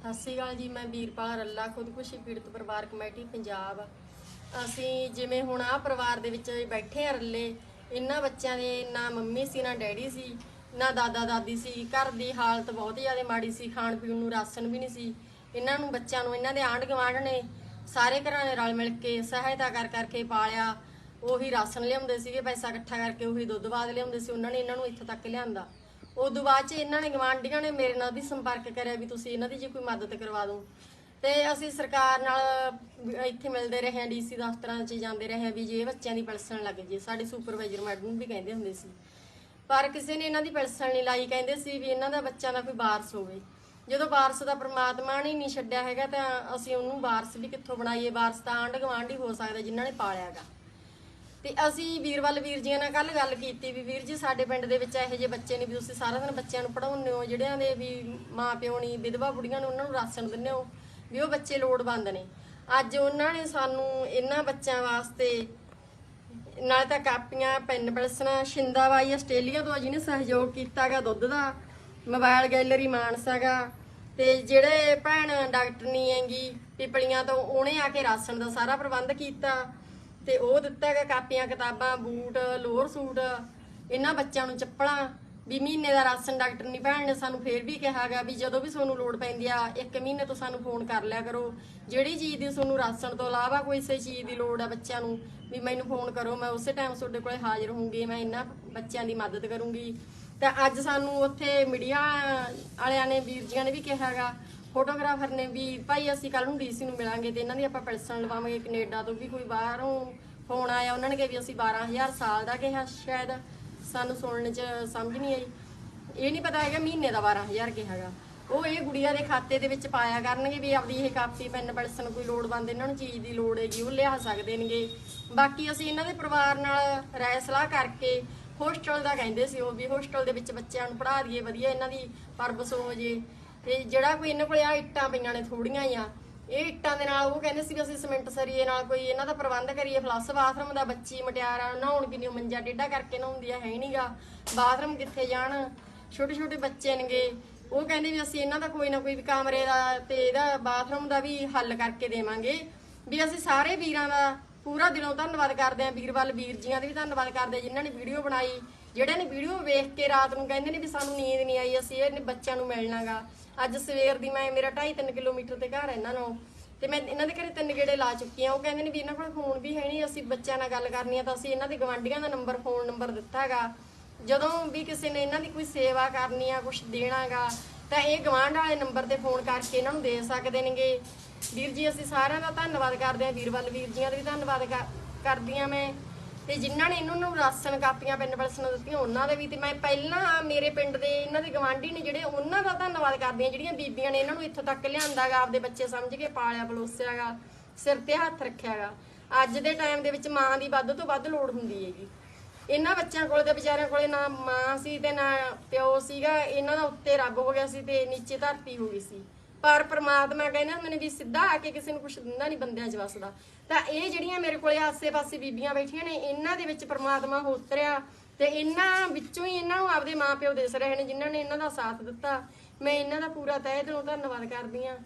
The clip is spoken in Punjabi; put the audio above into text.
ਸਤਿ ਸ਼੍ਰੀ ਅਕਾਲ ਜੀ, ਮੈਂ ਵੀਰਪਾਲ ਰੱਲਾ ਖੁਦਕੁਸ਼ੀ ਪੀੜਤ ਪਰਿਵਾਰ ਕਮੇਟੀ, ਪੰਜਾਬ। ਅਸੀਂ ਜਿਵੇਂ ਹੁਣ ਆਹ ਪਰਿਵਾਰ ਦੇ ਵਿੱਚ ਬੈਠੇ ਆ ਰੱਲੇ, ਇਹਨਾਂ ਬੱਚਿਆਂ ਦੇ ਨਾ ਮੰਮੀ ਸੀ, ਨਾ ਡੈਡੀ ਸੀ, ਨਾ ਦਾਦਾ ਦਾਦੀ ਸੀ, ਘਰ ਦੀ ਹਾਲਤ ਬਹੁਤ ਜ਼ਿਆਦਾ ਮਾੜੀ ਸੀ, ਖਾਣ ਪੀਣ ਨੂੰ ਰਾਸ਼ਨ ਵੀ ਨਹੀਂ ਸੀ। ਇਹਨਾਂ ਨੂੰ ਬੱਚਿਆਂ ਨੂੰ ਇਹਨਾਂ ਦੇ ਆਂਢ ਗੁਆਂਢ ਨੇ ਸਾਰੇ ਘਰਾਂ ਨੇ ਰਲ ਮਿਲ ਕੇ ਸਹਾਇਤਾ ਕਰ ਕਰਕੇ ਪਾਲਿਆ। ਉਹੀ ਰਾਸ਼ਨ ਲਿਆਉਂਦੇ ਸੀਗੇ, ਪੈਸਾ ਇਕੱਠਾ ਕਰਕੇ ਉਹੀ ਦੁੱਧ ਬਾਦ ਲਿਆਉਂਦੇ ਸੀ, ਉਹਨਾਂ ਨੇ ਇਹਨਾਂ ਨੂੰ ਇੱਥੇ ਤੱਕ ਲਿਆਂਦਾ। ਉਦੋਂ ਬਾਅਦ ਚ ਇਹਨਾਂ ਨੇ ਗਵਾਂਢੀਆਂ ਨੇ ਮੇਰੇ ਨਾਲ ਵੀ ਸੰਪਰਕ ਕਰਿਆ ਵੀ ਤੁਸੀਂ ਇਹਨਾਂ ਦੀ ਜੇ ਕੋਈ ਮਦਦ ਕਰਵਾ ਦਿਓ। ਤੇ ਅਸੀਂ ਸਰਕਾਰ ਨਾਲ ਇੱਥੇ ਮਿਲਦੇ ਰਹੇ ਹਾਂ ਡੀਸੀ ਦਫ਼ਤਰਾਂ 'ਚ ਜਾਂਦੇ ਰਹੇ ਹਾਂ ਵੀ ਜੇ ਬੱਚਿਆਂ ਦੀ ਪਲਸਣ ਲੱਗ ਜੇ, ਸਾਡੇ ਸੁਪਰਵਾਈਜ਼ਰ ਮੈਡਮ ਵੀ ਕਹਿੰਦੇ ਹੁੰਦੇ ਸੀ। ਪਰ ਕਿਸੇ ਨੇ ਇਹਨਾਂ ਦੀ ਪਲਸਣ ਨਹੀਂ ਲਾਈ, ਕਹਿੰਦੇ ਸੀ ਵੀ ਇਹਨਾਂ ਦਾ ਬੱਚਿਆਂ ਦਾ ਕੋਈ ਵਾਰਸ ਹੋਵੇ। ਜਦੋਂ ਵਾਰਸ ਦਾ ਪ੍ਰਮਾਤਮਾ ਨੇ ਨਹੀਂ ਛੱਡਿਆ ਹੈਗਾ ਤਾਂ ਅਸੀਂ ਉਹਨੂੰ ਵਾਰਸ ਵੀ ਕਿੱਥੋਂ ਬਣਾਈਏ? ਵਾਰਸ ਤਾਂ ਆਂਢ ਗੁਆਂਢ ਹੀ ਹੋ ਸਕਦਾ ਜਿਨ੍ਹਾਂ ਨੇ ਪਾਲਿਆਗਾ ਤੇ ਅਸੀਂ ਵੀਰਵਾਲ ਵੀਰ ਜੀਆਂ ਨਾਲ ਕੱਲ ਗੱਲ ਕੀਤੀ ਵੀ ਵੀਰ ਜੀ ਸਾਡੇ ਪਿੰਡ ਦੇ ਵਿੱਚ ਇਹੋ ਜਿਹੇ ਬੱਚੇ ਨੇ ਵੀ ਤੁਸੀਂ ਸਾਰਾ ਦਿਨ ਬੱਚਿਆਂ ਨੂੰ ਪੜਾਉਂਦੇ ਹੋ, ਜਿਹੜਿਆਂ ਦੇ ਵੀ ਮਾਂ ਪਿਓ ਨਹੀਂ ਵਿਧਵਾ ਬੁੜੀਆਂ ਨੂੰ, ਉਹਨਾਂ ਨੂੰ ਰਾਸ਼ਨ ਦਿੰਦੇ ਹੋ ਵੀ ਉਹ ਬੱਚੇ ਲੋੜਵੰਦ ਨੇ। ਅੱਜ ਉਹਨਾਂ ਨੇ ਸਾਨੂੰ ਇਹਨਾਂ ਬੱਚਿਆਂ ਵਾਸਤੇ ਨਾਲੇ ਤਾਂ ਕਾਪੀਆਂ, ਪੈਨ ਪ੍ਰਸਾਂ ਸ਼ਿੰਦਾ ਬਾਈ ਆਸਟ੍ਰੇਲੀਆ ਤੋਂ ਜਿਹਨੇ ਸਹਿਯੋਗ ਕੀਤਾਗਾ ਦੁੱਧ ਦਾ, ਮੋਬਾਈਲ ਗੈਲਰੀ ਮਾਨਸਾਗਾ ਤੇ ਜਿਹੜੇ ਭੈਣ ਡਾਕਟਰ ਡਾਕਟਰਨੀ ਹੈਗੀ, ਪਿਪਲੀਆਂ ਤੋਂ ਉਹਨੇ ਆ ਕੇ ਰਾਸ਼ਨ ਦਾ ਸਾਰਾ ਪ੍ਰਬੰਧ ਕੀਤਾ। ਤੇ ਉਹ ਦਿੱਤਾ ਹੈਗਾ ਕਾਪੀਆਂ, ਕਿਤਾਬਾਂ, ਬੂਟ, ਲੋਅਰ ਸੂਟ, ਇਹਨਾਂ ਬੱਚਿਆਂ ਨੂੰ ਚੱਪਲਾਂ, ਵੀ ਮਹੀਨੇ ਦਾ ਰਾਸ਼ਨ ਡਾਕਟਰਨੀ ਭੈਣ ਨੇ ਸਾਨੂੰ ਫੇਰ ਵੀ ਕਿਹਾਗਾ ਵੀ ਜਦੋਂ ਵੀ ਤੁਹਾਨੂੰ ਲੋੜ ਪੈਂਦੀ ਆ, ਇੱਕ ਮਹੀਨੇ ਤੋਂ ਸਾਨੂੰ ਫੋਨ ਕਰ ਲਿਆ ਕਰੋ। ਜਿਹੜੀ ਚੀਜ਼ ਦੀ ਤੁਹਾਨੂੰ ਰਾਸ਼ਨ ਤੋਂ ਇਲਾਵਾ ਕੋਈ ਸੇ ਚੀਜ਼ ਦੀ ਲੋੜ ਆ ਬੱਚਿਆਂ ਨੂੰ, ਵੀ ਮੈਨੂੰ ਫੋਨ ਕਰੋ, ਮੈਂ ਉਸੇ ਟਾਈਮ ਤੁਹਾਡੇ ਕੋਲੇ ਹਾਜ਼ਰ ਹੋਊਂਗੀ, ਮੈਂ ਇਹਨਾਂ ਬੱਚਿਆਂ ਦੀ ਮਦਦ ਕਰੂੰਗੀ। ਤਾਂ ਅੱਜ ਸਾਨੂੰ ਉੱਥੇ ਮੀਡੀਆ ਵਾਲਿਆਂ ਨੇ, ਵੀਰ ਜੀਆਂ ਨੇ ਵੀ ਕਿਹਾਗਾ ਫੋਟੋਗ੍ਰਾਫਰ ਨੇ ਵੀ, ਭਾਈ ਅਸੀਂ ਕੱਲ ਨੂੰ ਡੀਸੀ ਨੂੰ ਮਿਲਾਂਗੇ ਤੇ ਇਹਨਾਂ ਦੀ ਆਪਾਂ ਪੈਨਸ਼ਨ ਲਵਾਵਾਂਗੇ ਕੈਨੇਡਾ ਤੋਂ ਵੀ ਕੋਈ ਬਾਹਰੋਂ ਫੋਨ ਆਇਆ, ਉਹਨਾਂ ਨੇ ਕਿਹਾ ਵੀ ਅਸੀਂ 12000 ਸਾਲ ਦਾ ਕਿਹਾ ਸ਼ਾਇਦ, ਸਾਨੂੰ ਸੁਣਨ ਚ ਸਮਝ ਨਹੀਂ ਆਈ। ਇਹ ਨਹੀਂ ਪਤਾ ਹੈਗਾ ਮਹੀਨੇ ਦਾ 12000 ਕਿਹਾਗਾ ਉਹ ਇਹ ਗੁੜੀਆ ਦੇ ਖਾਤੇ ਦੇ ਵਿੱਚ ਪਾਇਆ ਕਰਨਗੇ ਵੀ ਆਪਦੀ ਇਹ ਕਾਪੀ, ਪੈਨ, ਪੈਨਸ਼ਨ ਕੋਈ ਲੋੜਵੰਦ ਇਹਨਾਂ ਨੂੰ ਚੀਜ਼ ਦੀ ਲੋੜ ਹੈਗੀ, ਉਹ ਲਿਆ ਸਕਦੇ ਨੇਗੇ। ਬਾਕੀ ਅਸੀਂ ਇਹਨਾਂ ਦੇ ਪਰਿਵਾਰ ਨਾਲ ਰਾਏ ਸਲਾਹ ਕਰਕੇ ਹੋਸਟਲ ਦਾ ਕਹਿੰਦੇ ਸੀ ਉਹ ਵੀ, ਹੋਸਟਲ ਦੇ ਵਿੱਚ ਬੱਚਿਆਂ ਨੂੰ ਪੜ੍ਹਾ ਦਈਏ, ਵਧੀਆ ਇਹਨਾਂ ਦੀ ਪਰਵਸ ਹੋ ਜੇ। ਤੇ ਜਿਹੜਾ ਕੋਈ ਇਹਨਾਂ ਕੋਲੇ ਆ ਇੱਟਾਂ ਪਈਆਂ ਨੇ, ਥੋੜੀਆਂ ਹੀ ਆ, ਇਹ ਇੱਟਾਂ ਦੇ ਨਾਲ ਉਹ ਕਹਿੰਦੇ ਸੀ ਵੀ ਅਸੀਂ ਸਿਮੈਂਟ ਸਰੀਏ ਨਾਲ ਕੋਈ ਇਹਨਾਂ ਦਾ ਪ੍ਰਬੰਧ ਕਰੀਏ ਫਲੱਸ ਬਾਥਰੂਮ ਦਾ ਬੱਚੀ ਮਟਿਆਰਾਂ, ਨਹਾਉਣ ਕਿੰਨੀ ਨਹੀਂ ਮੰਜਾ ਟੇਢਾ ਕਰਕੇ ਨਹਾਉਂਦੀ ਆ, ਹੈ ਨਹੀਂਗਾ ਬਾਥਰੂਮ ਕਿੱਥੇ ਜਾਣ? ਛੋਟੇ ਛੋਟੇ ਬੱਚੇ ਨੇਗੇ ਉਹ ਕਹਿੰਦੇ ਵੀ ਅਸੀਂ ਇਹਨਾਂ ਦਾ ਕੋਈ ਨਾ ਕੋਈ ਵੀ ਕਮਰੇ ਦਾ ਤੇ ਇਹਦਾ ਬਾਥਰੂਮ ਦਾ ਵੀ ਹੱਲ ਕਰਕੇ ਦੇਵਾਂਗੇ। ਵੀ ਅਸੀਂ ਸਾਰੇ ਵੀਰਾਂ ਦਾ ਪੂਰਾ ਦਿਲੋਂ ਧੰਨਵਾਦ ਕਰਦੇ ਆਂ ਵੀਰਵਾਲ ਵੀਰ ਜੀਆਂ ਦਾ ਵੀ ਧੰਨਵਾਦ ਕਰਦੇ ਆਂ ਜਿਨ੍ਹਾਂ ਨੇ ਵੀਡੀਓ ਬਣਾਈ। ਜਿਹੜੇ ਨੇ ਵੀਡੀਓ ਵੇਖ ਕੇ ਰਾਤ ਨੂੰ ਕਹਿੰਦੇ ਨੇ ਵੀ ਸਾਨੂੰ ਨੀਂਦ ਨਹੀਂ ਆਈ, ਅਸੀਂ ਇਹ ਬੱਚਿਆਂ ਨੂੰ ਮਿਲਣਾਗਾ। ਅੱਜ ਸਵੇਰ ਦੀ ਮੈਂ, ਮੇਰਾ 2.5 ਕਿਲੋਮੀਟਰ ਤੇ ਘਰ ਹੈ ਇਹਨਾਂ ਨੂੰ ਤੇ ਮੈਂ ਇਹਨਾਂ ਦੇ ਘਰੇ ਤਿੰਨ ਗੇੜੇ ਲਾ ਚੁੱਕੀ ਆ ਉਹ ਕਹਿੰਦੇ ਨੇ ਵੀ ਇਹਨਾਂ ਕੋਲ ਫੋਨ ਵੀ ਹੈ ਨਹੀਂ, ਅਸੀਂ ਬੱਚਿਆਂ ਨਾਲ ਗੱਲ ਕਰਨੀ ਆ ਤਾਂ ਅਸੀਂ ਇਹਨਾਂ ਦੇ ਗਵਾਂਢੀਆਂ ਦਾ ਨੰਬਰ, ਫੋਨ ਨੰਬਰ ਦਿੱਤਾ ਹੈਗਾ ਜਦੋਂ ਵੀ ਕਿਸੇ ਨੇ ਇਹਨਾਂ ਦੀ ਕੋਈ ਸੇਵਾ ਕਰਨੀ ਆ ਕੁਝ ਦੇਣਾਗਾ, ਤਾਂ ਇਹ ਗਵਾਂਢ ਵਾਲੇ ਨੰਬਰ ਤੇ ਫੋਨ ਕਰਕੇ ਇਹਨਾਂ ਨੂੰ ਦੇ ਸਕਦੇ ਨੇਗੇ। ਵੀਰ ਜੀ, ਅਸੀਂ ਸਾਰਿਆਂ ਦਾ ਧੰਨਵਾਦ ਕਰਦੇ ਹਾਂ। ਵੀਰਵਲ ਵੀਰ ਜੀਆਂ ਦਾ ਵੀ ਧੰਨਵਾਦ ਕਰ- ਕਰਦੀ ਹਾਂ ਮੈਂ। ਤੇ ਜਿਨ੍ਹਾਂ ਨੇ ਇਹਨਾਂ ਨੂੰ ਰਾਸ਼ਨ ਕਾਪੀਆਂ ਪੈਨ ਪਲਸਨ ਦਿੱਤੀਆਂ, ਉਹਨਾਂ ਦਾ ਵੀ ਤੇ ਮੈਂ ਪਹਿਲਾਂ ਮੇਰੇ ਪਿੰਡ ਦੇ ਇਹਨਾਂ ਦੇ ਗਵਾਂਢੀ ਨੇ ਜਿਹੜੇ ਉਹਨਾਂ ਦਾ ਧੰਨਵਾਦ ਕਰਦੀ ਹਾਂ, ਜਿਹੜੀਆਂ ਬੀਬੀਆਂ ਨੇ ਇਹਨਾਂ ਨੂੰ ਇੱਥੋਂ ਤੱਕ ਲਿਆਂਦਾਗਾ ਆਪਦੇ ਬੱਚੇ ਸਮਝ ਕੇ ਪਾਲਿਆ ਪਲੋਸਿਆਗਾ ਸਿਰ ਤੇ ਹੱਥ ਰੱਖਿਆਗਾ ਅੱਜ ਦੇ ਟਾਈਮ ਦੇ ਵਿੱਚ ਮਾਂ ਦੀ ਵੱਧ ਤੋਂ ਵੱਧ ਲੋੜ ਹੁੰਦੀ ਹੈਗੀ। ਇਹਨਾਂ ਬੱਚਿਆਂ ਕੋਲ ਤੇ ਵਿਚਾਰਿਆਂ ਕੋਲੇ ਨਾ ਮਾਂ ਸੀ ਤੇ ਨਾ ਪਿਓ ਸੀਗਾ, ਇਹਨਾਂ ਦਾ ਉੱਤੇ ਰੱਬ ਹੋ ਗਿਆ ਸੀ ਤੇ ਨੀਚੇ ਧਰਤੀ ਹੋ ਗਈ ਸੀ। ਪਰ ਪ੍ਰਮਾਤਮਾ ਕਹਿੰਦੇ ਹੁੰਦੇ ਵੀ ਸਿੱਧਾ ਆ ਕੇ ਕਿਸੇ ਨੂੰ ਕੁਝ ਦਿੰਦਾ ਨਹੀਂ ਬੰਦਿਆਂ 'ਚ ਵਸਦਾ। ਤਾਂ ਇਹ ਜਿਹੜੀਆਂ ਮੇਰੇ ਕੋਲੇ ਆਸੇ-ਪਾਸੇ ਬੀਬੀਆਂ ਬੈਠੀਆਂ ਨੇ, ਇਹਨਾਂ ਦੇ ਵਿੱਚ ਪ੍ਰਮਾਤਮਾ ਹੋਤਰਿਆ ਤੇ ਇਹਨਾਂ ਵਿੱਚੋਂ ਹੀ ਇਹਨਾਂ ਨੂੰ ਆਪਦੇ ਮਾਪਿਓ ਦਿਸ ਰਹੇ ਨੇ ਜਿਨ੍ਹਾਂ ਨੇ ਇਹਨਾਂ ਦਾ ਸਾਥ ਦਿੱਤਾ। ਮੈਂ ਇਹਨਾਂ ਦਾ ਪੂਰਾ ਤਹਿ ਦਿਲੋਂ ਧੰਨਵਾਦ ਕਰਦੀ ਹਾਂ।